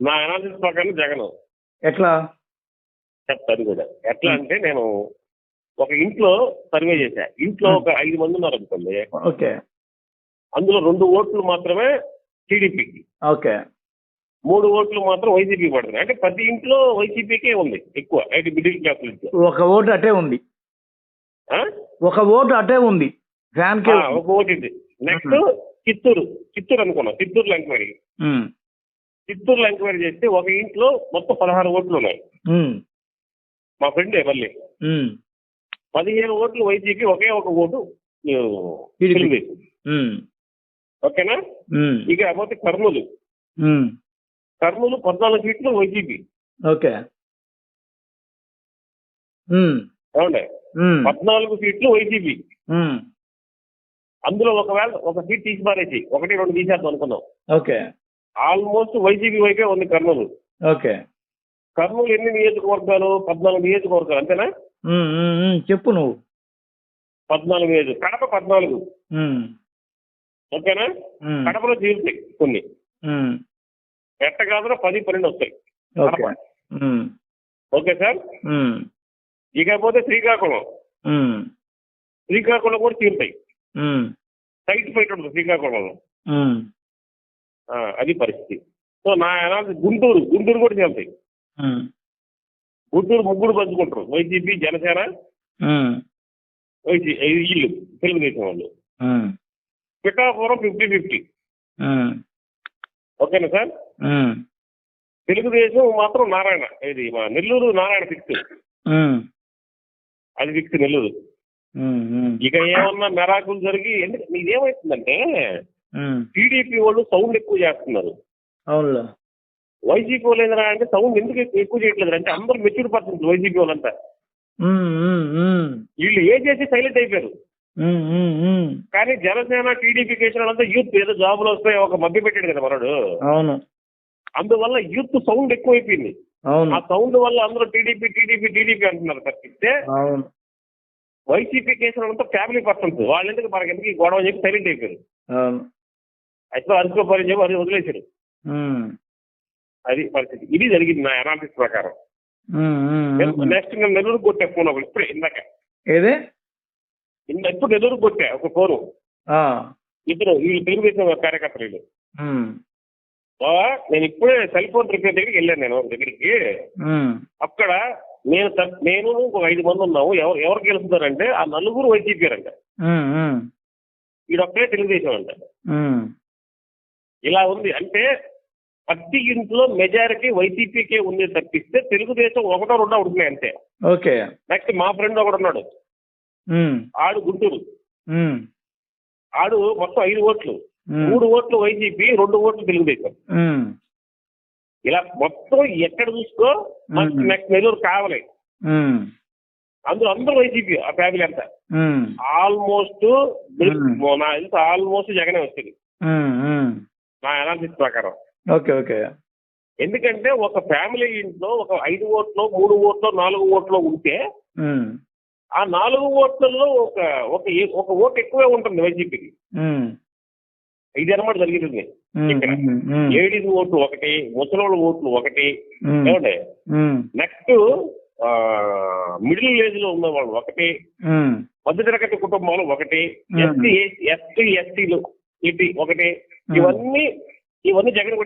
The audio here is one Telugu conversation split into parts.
నా అనాలిసిస్ ప్రకారం జగన్. ఎట్లా? చెప్తాను కూడా. ఎట్లా అంటే నేను ఒక ఇంట్లో సర్వే చేశా. ఇంట్లో ఒక ఐదు మంది ఉన్నారు అనుకోండి ఓకే. అందులో రెండు ఓట్లు మాత్రమే టీడీపీకి ఓకే. మూడు ఓట్లు మాత్రం వైసీపీ పడుతున్నాయి అంటే ప్రతి ఇంట్లో వైసీపీకే ఉంది ఎక్కువ. అయితే మిడిల్ క్లాస్ ఒక ఓటు అటే ఉంది? ఒక ఓటు అటే ఉంది. ఫ్యాన్ ఒక ఓటు ఇది నెక్స్ట్ చిత్తూరు. చిత్తూరు అనుకున్నాం. చిత్తూరులో ఎంక్వైరీ చిత్తూరులో ఎంక్వైరీ చేస్తే ఒక ఇంట్లో మొత్తం పదహారు ఓట్లు ఉన్నాయి. మా ఫ్రెండే మళ్ళీ. పదిహేను ఓట్లు వైసీపీ ఒకే ఒక ఓటు. తెలుగుదేశం. ఓకేనా? ఇక పోతే కర్నూలు. కర్నూలు పద్నాలుగు సీట్లు వైసీపీ. ఓకే. ఏమండే? పద్నాలుగు సీట్లు వైసీపీ. అందులో ఒకవేళ ఒక సీట్ తీసి పారేసి ఒకటి రెండు తీసేద్దాం అనుకున్నాం. ఓకే. ఆల్మోస్ట్ వైసీపీ వైపే ఉంది కర్నూలు. ఓకే. కర్నూలు ఎన్ని నియోజకవర్గాలు? పద్నాలుగు నియోజకవర్గాలు అంతేనా? చెప్పు నువ్వు. పద్నాలుగు నియోజక కడప పద్నాలుగు. ఓకేనా? కడపలో తీరుతాయి కొన్ని. ఉమ్, ఎట్టగాదులో పది పన్నెండు వస్తాయి. ఓకే. సార్? ఇకపోతే శ్రీకాకుళం. శ్రీకాకుళం కూడా తీరుతాయి. సైట్ ఫైట్ ఉంటుంది శ్రీకాకుళంలో. అది పరిస్థితి. సో నా అనాలిసిస్ గుంటూరు గుంటూరు కూడా ఉమ్, గుంటూరు ముగ్గురు పంచుకుంటారు. వైసీపీ జనసేన వైసీ వీళ్ళు తెలుగుదేశం వాళ్ళు. పిఠాపురం ఫిఫ్టీ ఫిఫ్టీ ఓకేనా సార్? తెలుగుదేశం మాత్రం నారాయణ. ఇది మా నెల్లూరు నారాయణ ఫిక్స్. అది ఫిక్స్ నెల్లూరు. ఇక ఏమన్నా మెరాకులు జరిగి ఎందుకు? ఇదేమవుతుందంటే టీడీపీ వాళ్ళు సౌండ్ ఎక్కువ చేస్తున్నారు. అవునులే. వైసీపీ వాళ్ళు ఏంటంటే అంటే సౌండ్ ఎందుకు ఎక్కువ- చేయట్లేదు అంటే అందరూ మెచ్యూర్ పర్సన్స్ వైసీపీ వాళ్ళంతా. వీళ్ళు ఏ చేసి సైలెంట్ అయిపోయారు. కానీ జనసేన టీడీపీ కేసిన వాళ్ళంతా యూత్ ఏదో జాబులు వస్తాయి ఒక మభ్య పెట్టాడు కదా మనడు. అవును. అందువల్ల యూత్ సౌండ్ ఎక్కువ అయిపోయింది అవును. ఆ సౌండ్ వల్ల అందరూ టీడీపీ టీడీపీ టీడీపీ అంటున్నారు తప్పిస్తే అవును. వైసీపీ కేసిన వాళ్ళంతా ఫ్యామిలీ పర్సన్స్ వాళ్ళు ఎందుకు మనకి ఎందుకు గొడవ చెప్పి సైలెంట్ అయిపోయారు. అయితే అరుచుకోపోయి చెప్పి అది వదిలేశారు అది పరిస్థితి. ఇది జరిగింది నా అనాలిసిస్ ప్రకారం. నెక్స్ట్ నేను నెల్లూరు కొట్టా ఫోన్ ఒకటి. ఇప్పుడే ఇందాక. ఏదే? ఇప్పుడు నెల్లూరు కొట్టా ఒక ఫోను. ఇద్దరు వీళ్ళు తెలుగుదేశం కార్యకర్తలు వీళ్ళు. నేను ఇప్పుడే సెల్ ఫోన్ రిపేర్ దగ్గరికి వెళ్ళాను నేను దగ్గరికి. అక్కడ నేను నేను ఒక ఐదు మంది ఉన్నాము. ఎవరు ఎవరు గెలుస్తారంటే ఆ నలుగురు వైసీపీ అంట ఈడొక్కడే తెలుగుదేశం అంట ఇలా ఉంది. అంటే ప్రతి ఇంట్లో మెజారిటీ వైసీపీకే ఉంది తప్పిస్తే తెలుగుదేశం ఒకటో రెండో ఉంటున్నాయి అంతే. ఓకే. నెక్స్ట్ మా ఫ్రెండ్ ఒకడు ఉన్నాడు. ఆడు గుంటూరు. ఆడు మొత్తం ఐదు ఓట్లు. మూడు ఓట్లు వైసీపీ రెండు ఓట్లు తెలుగుదేశం. ఇలా మొత్తం ఎక్కడ చూసుకో. నెక్స్ట్ నెల్లూరు కావాలి. అందులో అందరూ వైసీపీ ఆ ఫ్యామిలీ అంతా. ఆల్మోస్ట్. నా ఆల్మోస్ట్ జగనే వచ్చింది. నా అనాలిసిస్ ప్రకారం. Okay okay. ఎందుకంటే ఒక ఫ్యామిలీ ఇంట్లో ఒక ఐదు ఓట్లు మూడు ఓట్లు నాలుగు ఓట్లు ఉంటే ఆ నాలుగు ఓట్లలో ఒక ఒక ఒక ఓటు ఎక్కువే ఉంటుంది వైసీపీకి. ఇది అనమాట జరిగింది. ఇక్కడ లేడీస్ ఓట్లు ఒకటి ముసలోళ్ళ ఓట్లు ఒకటి. ఉమ్, నెక్స్ట్ మిడిల్ ఏజ్లో ఉన్న వాళ్ళు ఒకటి మధ్యతరగతి కుటుంబాలు ఒకటి. ఎస్సీ ఎస్టీ ఎస్టీలు ఇటు ఒకటి. ఇవన్నీ ఇవన్నీ జగన్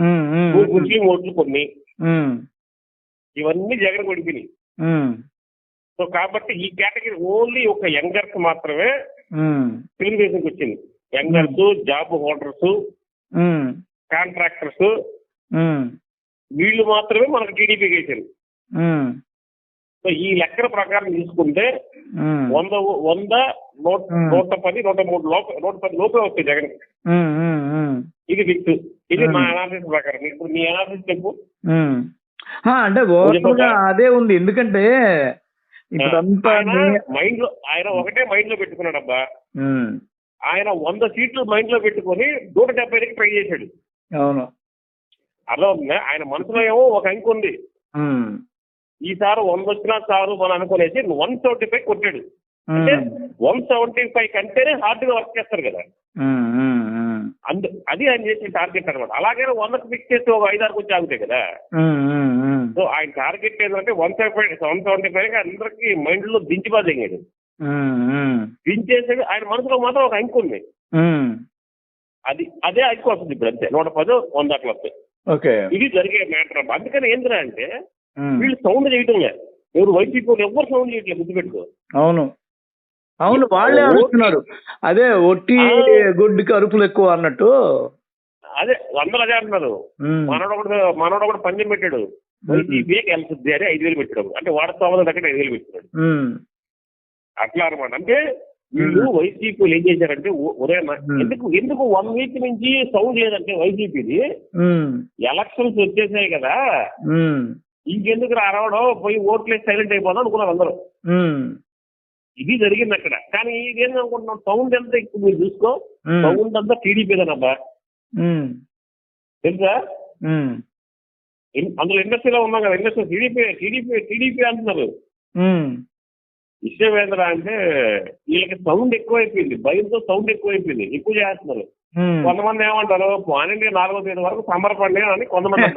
ఉమ్, ఉమ్, ముస్లిం ఓట్లు కొన్ని. ఇవన్నీ జగన్ ఉమ్, సో కాబట్టి ఈ కేటగిరీ ఓన్లీ ఒక యంగర్స్ మాత్రమే తెలుగుదేశంకి వచ్చింది. యంగర్స్ జాబ్ హోల్డర్స్ కాంట్రాక్టర్స్ వీళ్ళు మాత్రమే మనకు టీడీపీకి వేశారు ఉమ్, సో ఈ లెక్కల ప్రకారం తీసుకుంటే వంద వంద నూట. నూట పది నూట మూడు లోప నూట పది లోపే వస్తాయి జగన్. ఇది ఫిక్స్. ఇది. నా అనాలిసిస్ ప్రకారం. ఇప్పుడు నీ అనాలిసిస్ చెప్పు. అంటే గా అదే ఉంది. ఎందుకంటే మైండ్లో ఆయన ఒకటే మైండ్లో పెట్టుకున్నాడబ్బా. ఉమ్, ఆయన వంద సీట్లు మైండ్లో పెట్టుకొని నూట డెబ్బైకి ట్రై చేశాడు. అవును. అర్థమవుతుందా? ఆయన మనసులో ఏమో ఒక అంకి ఉంది ఈసారి వంద వచ్చినా చాలు మనం అనుకునేసి వన్ సెవెంటీ ఫైవ్ కొట్టాడు. అంటే వన్ సెవెంటీ ఫైవ్ కంటేనే హార్డ్గా వర్క్ చేస్తారు కదా. అందు అది ఆయన చేసిన టార్గెట్ అనమాట అలాగే వందకు ఫిక్స్ చేస్తే ఒక ఐదారుకు వచ్చి ఆగుతాయి కదా. సో ఆయన టార్గెట్ ఏంటంటే one seventy one seventy five అందరికి మైండ్లో ఉమ్, దించేసేది ఆయన మనసులో మాత్రం ఒక అంకు ఉంది. అది అదే అంకు వస్తుంది ఇప్పుడు అంతే. నూట పదో వంద అట్లా వస్తాయి. ఇది జరిగే మ్యాటర్ అందుకని ఉమ్. వీళ్ళు సౌండ్ చేయటం లేదు ఎవరు వైసీపీ వాళ్ళు ఎవరు సౌండ్ చేయట్లేదు గుర్తుపెట్టుకో అవును. అవును వాళ్ళే అడుగుతున్నారు అదే ఒట్టి. గుడ్డికి అరుపులు ఎక్కువ అన్నట్టు. అదే వందలు అదే అంటున్నారు. మనోడు ఒకడు మనోడు ఒకడు పందెం పెట్టాడు. వైసీపీకి వెళ్తుంది అని ఐదు వేలు పెట్టాడు. అంటే వాడు తొమ్మిది దగ్గర ఐదు వేలు పెట్టాడు. అట్లా అనమాట అంటే వీళ్ళు వైసీపీ ఏం చేశారంటే ఉదయం. ఎందుకు ఎందుకు వన్ వీక్ నుంచి సౌండ్ లేదంటే వైసీపీది ఎలక్షన్స్ వచ్చేసాయి కదా. ఇంకెందుకు రావడం? పోయి ఓట్లేసి సైలెంట్ అయిపోదాం అనుకున్నారు అందరూ. ఇది జరిగింది అక్కడ. కానీ ఇదేం అనుకుంటున్నాం? సౌండ్ ఎంత ఎక్కువ మీరు చూసుకో. సౌండ్ అంతా టీడీపీదనబ్బా తెలుసా? అందులో ఇండస్ట్రీలో ఉన్నాం కదా. ఇండస్ట్రీ టీడీపీ టీడీపీ టీడీపీ అంటున్నారు. ఏంద్రా అంటే వీళ్ళకి సౌండ్ ఎక్కువైపోయింది. భయంతో సౌండ్ ఎక్కువైపోయింది. ఎక్కువ చేస్తున్నారు. కొంతమంది ఏమంటారు పన్నెండు నాలుగో తేదీ వరకు సంబరపడి అని కొంతమంది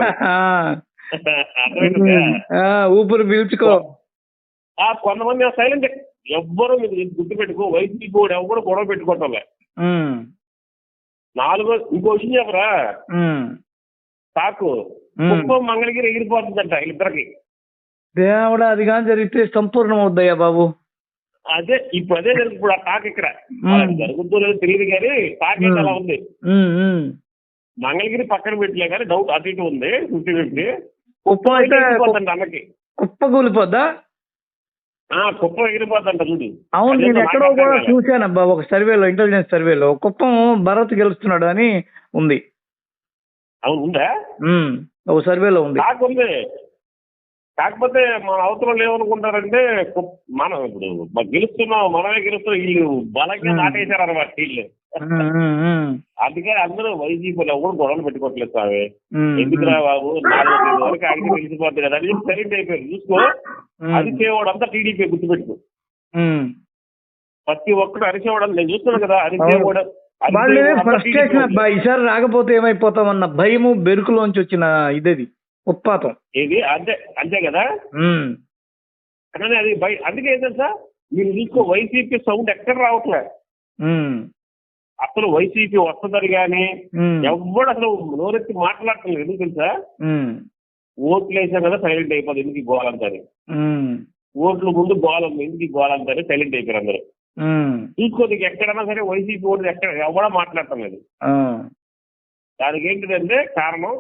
ఊపిరి పీల్చుకో. ఆ కొంతమంది సైలెంట్ ఎవ్వరు మీకు గుర్తుపెట్టుకో వైసీపీ కూడా ఎవరు గొడవ పెట్టుకోవటం నాలుగో ఇంకో విషయం చెప్పరా? సాకు. కుప్పం మంగళగిరి ఎగిరిపోతుందంట వీళ్ళిద్దరికి. దేవుడా అది కానీ జరిగితే సంపూర్ణం అవుద్దయ్యా బాబు. అదే ఇప్పుడు అదే జరుగుతుంది. ఇప్పుడు ఆ టాక్ ఇక్కడ. జరుగుతుందో లేదో తెలియదు కానీ టాక్ అయితే అలా ఉంది. మంగళగిరి పక్కన పెట్టలే కానీ డౌట్ అటు ఇటు ఉంది ఫిఫ్టీ ఫిఫ్టీ కుప్పం అయితే అన్నకి. కుప్ప కూలిపోద్దా? ఆ కుప్పం ఎగిరిపోతుంట చూడు. అవును నేను నాకు ఎక్కడో కూడా కాలే. చూశానబ్బా ఒక సర్వేలో ఇంటెలిజెన్స్ సర్వేలో. కుప్పం భరత్ గెలుస్తున్నాడు అని ఉంది. అవును ఉందా? ఒక సర్వేలో ఉంది. టాక్ ఉంది. కాకపోతే మన అవతల ఏమనుకుంటారంటే మనం ఇప్పుడు గెలుస్తున్నాం మనమే గెలుస్తున్నాం వీళ్ళు బలంగా. నాటేశారు అనమాట వీళ్ళు. అందుకే అందరూ వైసీపీలో ఎవరు గొడవలు పెట్టుకోవట్లేదు ఉమ్, ఎందుకురా బాబు? నాలుగో తేదీ వరకు తెలిసిపోతుంది కదా అని చెప్పి సైలెంట్ అయిపోయారు. చూసుకో ఉమ్, అరిచేవాడు అంతా టీడీపీ గుర్తుపెట్టుకో. ఉమ్. ప్రతి ఒక్కడు అరిచేవాడు నేను చూస్తున్నాను కదా అరిచేవాడు వాళ్ళు ఫ్రస్ట్రేషన్ అబ్బా ఈసారి రాకపోతే ఏమైపోతామన్న భయము బెరుకులోంచి వచ్చిన ఇదేది. ఉత్పాతం. ఇది అంతే అంతే కదా? కానీ అది బయ అందుకే ఏంటంటే సార్ మీరు చూసుకో వైసీపీ సౌండ్ ఎక్కడ రావట్లే. అసలు వైసీపీ వస్తుందని కానీ ఎవడు అసలు నోరెత్తి మాట్లాడటం ఎందుకు తెలుసా? ఓట్లు వేసాం కదా సైలెంట్ అయిపోతుంది ఎందుకు గోలంతారు ఓట్లు ముందు గోలం ఎందుకు గోలంతారు సైలెంట్ అయిపోయారు అందరూ? చూసుకో నీకు ఎక్కడైనా సరే వైసీపీ ఓట్లు ఎక్కడ ఎవడో మాట్లాడటం లేదు. దానికి ఏంటిదంటే కారణం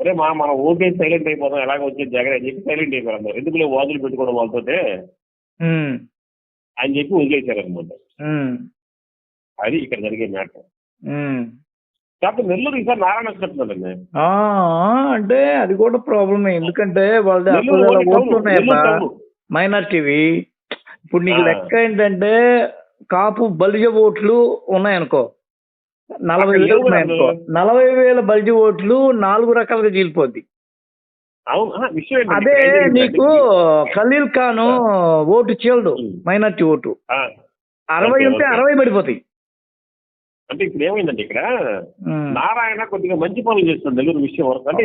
అరే మా మనం ఓటేసి సైలెంట్ అయిపోతాం ఎలాగ వచ్చేది జగన్ అని చెప్పి సైలెంట్ అయిపోయారు అందరూ. ఎందుకులే వాదులు పెట్టుకోవడం వాళ్ళతోటే? ఉమ్, అని చెప్పి వదిలేశారు అనమాట అది ఇక్కడ జరిగే మ్యాటర్. కాకపోతే నెల్లూరు ఈసారి నారాయణ చెప్తున్నాడండి. ఆ, అంటే అది కూడా ప్రాబ్లమే ఎందుకంటే టౌన్. మైనార్టీవి ఇప్పుడు నీకు. లెక్క ఏంటంటే కాపు బలిజ ఓట్లు ఉన్నాయనుకో. నలభై వేలు ఉన్నాయనుకో. నలభై వేల బలిజ ఓట్లు నాలుగు రకాలుగా చీలిపోద్ది. అదే నీకు Khalil Khan vote um. Minority vote. అరవై ఉంటే. అరవై పడిపోతాయి. అంటే ఇప్పుడు ఏమైందంటే ఇక్కడ. నారాయణ కొద్దిగా మంచి పనులు చేస్తుంది నెల్లూరు విషయం వరకు. అంటే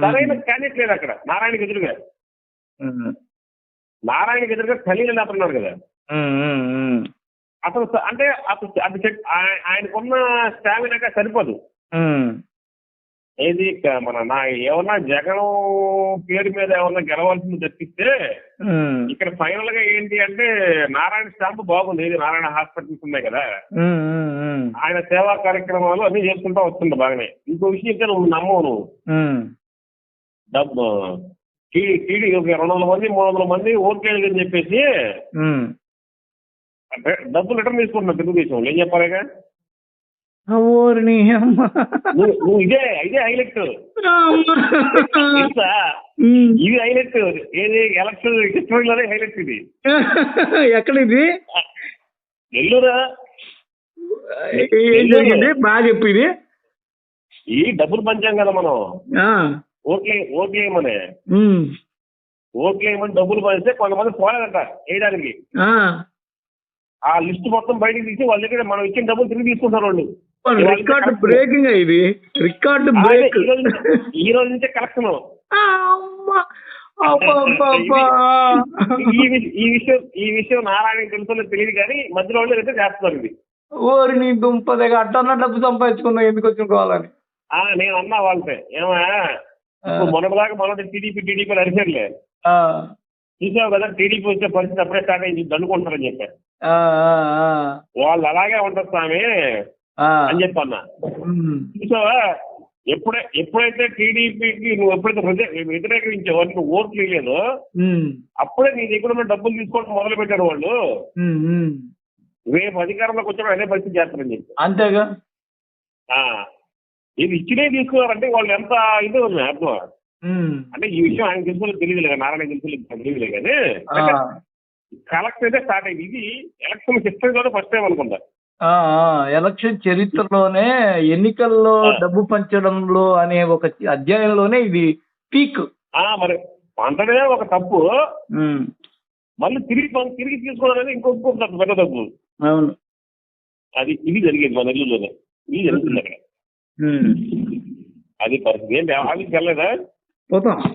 సరైన క్యాండిడేట్ లేదు అక్కడ. నారాయణకి ఎదురుగా. నారాయణకి ఎదురుగా ఖలీల్ అతను ఉన్నాడు కదా. అతను అంటే అతను అది ఆయనకున్న స్టామినాగా సరిపోదు. ఏది మన నా ఏమన్నా జగన్ పేరు మీద ఏమన్నా గెలవాల్సింది తప్పిస్తే. ఇక్కడ ఫైనల్గా ఏంటి అంటే నారాయణ స్టాంప్ బాగుంది ఇది నారాయణ హాస్పిటల్స్ ఉన్నాయి కదా. ఆయన సేవా కార్యక్రమాలు అన్ని చేసుకుంటా వస్తుంది బాగానే ఇంకో విషయం అయితే నువ్వు నమ్మవు నువ్వు. డబ్బు టీడీ టీడీ ఒక రెండు వందల మంది మూడు వందల మంది ఓట్లేదు అని చెప్పేసి డబ్బులు రిటర్న్ తీసుకుంటున్నావు తెలుగుదేశం ఏం చెప్పాలిగా ఓరిని అమ్మ. నువ్వు ఇదే ఇదే హైలైట్. తెలుసా. ఇది హైలైట్. ఏది? ఎలక్షన్ హిస్టరీలోనే హైలైట్ ఇది. ఎక్కడిది నెల్లూరా? ఏం జరిగింది? బాగా చెప్పింది ఈ డబ్బులు పంచాం కదా మనం. ఓట్లే ఓట్లేయమని ఉమ్. ఓట్లేయమని డబ్బులు పంచితే కొంతమంది పోలేదంట వేయడానికి. ఆ. లిస్ట్ మొత్తం బయటికి తీసి వాళ్ళ దగ్గర మనం ఇచ్చిన డబ్బులు తిరిగి తీసుకుంటారు వాళ్ళు. రికార్డు బ్రేకింగ్ ఇది? రికార్డు బ్రేక్ ఈ రోజు నుంచి- కలెక్షన్ ఈ విష- ఈ విషయం ఈ విషయం నారాయణకి తెలుసో తెలియదు కానీ మధ్యలో వాళ్ళు అయితే చేస్తున్నారు ఇది. ఓరి నీ దుంపదగా అట్టన్న డబ్బు సంపాదించుకున్నావు ఎందుకు వచ్చిన కావాలని ఆ నేను అన్నా వాళ్ళతో. ఏమా? మొన్నటిదాకా మొన్నటి టీడీపీ టీడీపీ అరిచారులే. చూసావు కదా టీడీపీ వచ్చే పరిస్థితి అప్పుడే స్టార్ట్ అయింది. దండుకుంటారని చెప్పారు వాళ్ళు అలాగే ఉంటారు స్వామి. అని చెప్పి అన్నా ఉమ్, చూసావా? ఎప్పుడే ఎప్పుడైతే టీడీపీకి నువ్వు ఎప్పుడైతే వ్యతిరే- వ్యతిరేకించావో నీకు ఓట్లు లేదు ఉమ్, అప్పుడే నీ దగ్గర ఉన్న డబ్బులు తీసుకోవడం మొదలు పెట్టారు వాళ్ళు. రేపు అధికారంలోకి వచ్చిన అదే పరిస్థితి చేస్తారని చెప్పి. అంతేగా? ఆ, ఇది ఇచ్చినే తీసుకోవాలంటే వాళ్ళు ఎంత ఇది ఉంది అర్థం? అంటే ఈ విషయం ఆయన తెలుసుకోలేదు తెలియదు కదా నారాయణ తెలుసుకోలేదు తెలియదు కానీ కలెక్షన్ అయితే స్టార్ట్ అయింది. ఇది ఎలక్షన్ హిస్టరీలోనే ఫస్ట్ టైం అనుకుంటా. ఎలక్షన్ చరిత్రలోనే ఎన్నికల్లో. డబ్బు పంచడంలో అనే ఒక అధ్యాయంలోనే ఇది పీక్ మరి అంతనే ఒక తప్పు. మళ్ళీ తిరిగి తిరిగి తీసుకోవడం ఇంకొక తప్పు పెద్ద తప్పు. అవును. అది ఇది జరిగేది మన నెల్లూరులోనే. ఇది జరుగుతుంది అక్కడ. అది పరిస్థితి ఏంటి ఆఫీస్కి వెళ్ళలేదా? పోతాం.